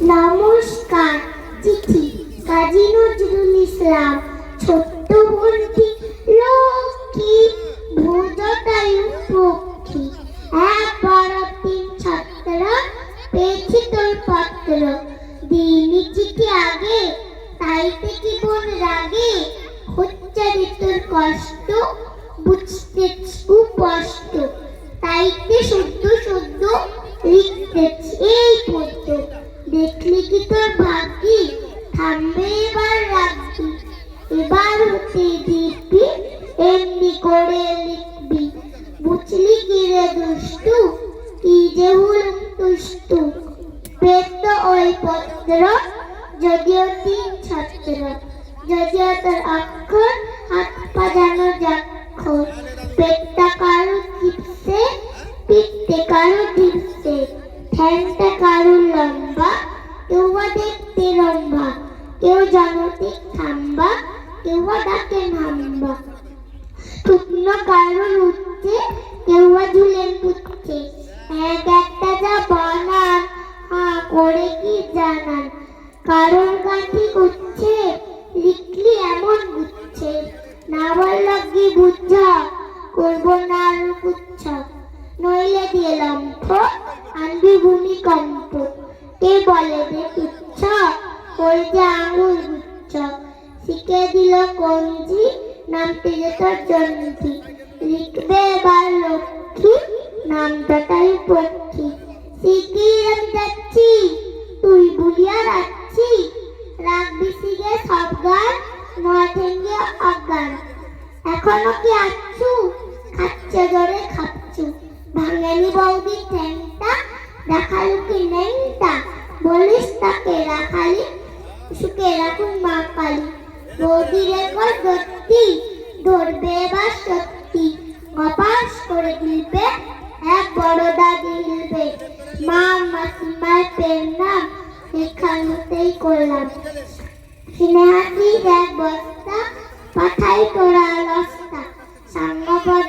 নমস্কার, চিঠি, কাজী নজরুল ইসলাম, ছোট্ট বন্ধি লক্ষ্মী ভূজটায়ু পক্ষী। এক বড় তিন ছাত্র পেয়েছি তোর পত্র। দিনই চিঠি আগে, তাইতে কি বোন রাগে। হচ্ছে তোর কষ্ট, বুঝতে স্পষ্ট তাইতে শুদ্ধ শুদ্ধ লিখতেছি। হলুম দুষ্টু পেত ওই পত্র যদিও তিন ছাত্র, যদিও তোর অক্ষর হাত পা যেন যাক্ষর। পেটটা কারও চিপসে পিঠতে কারও ডিপসে ঠ্যাংটা কারও লম্বা কেউ বা দেখতে লম্বা, কেউ জনতিক থাম্বা কেউ বা ডাকে নাম্বা। শুকনো কারণ উঠছে কারণ গান্ধী গুচ্ছে লিখলি এমন গুচ্ছে না বলল কি বুঝা করব না আর গুচ্ছ নইলে দিয়ে লম্ফ, আনবি ভূমিকম্প। কে বলে যে তুচ্ছ? ওই যে আঙুল গুচ্ছ? শিখে দিল কঞ্জি নামতে যেত জন্তি লিখবে এবার লক্ষ্মী নামটাটাই পক্ষী। শিখি আমি যাচ্ছি, তুই বুলিয়া রাখছি অজ্ঞান এখনও কি আছু? খাচ্ছে জোরে খাচ্ছু। ভাঙানি বৌদি ঠ্যাংটা দেখালু কি নেংটা বলিস তাকে, রাখালি সুখে রাখুন মা কালী। বৌদি রেকর্ড সত্যি, ধরবে এবার সত্যি। গপাস করে দিলবে, এক বড় দাদি হিলবে। মা মাসিমার পেন নাম এখানতেই করলাম। স্নেহাতি এক বস্তা মাথায় কোড়াল সাম্যপদ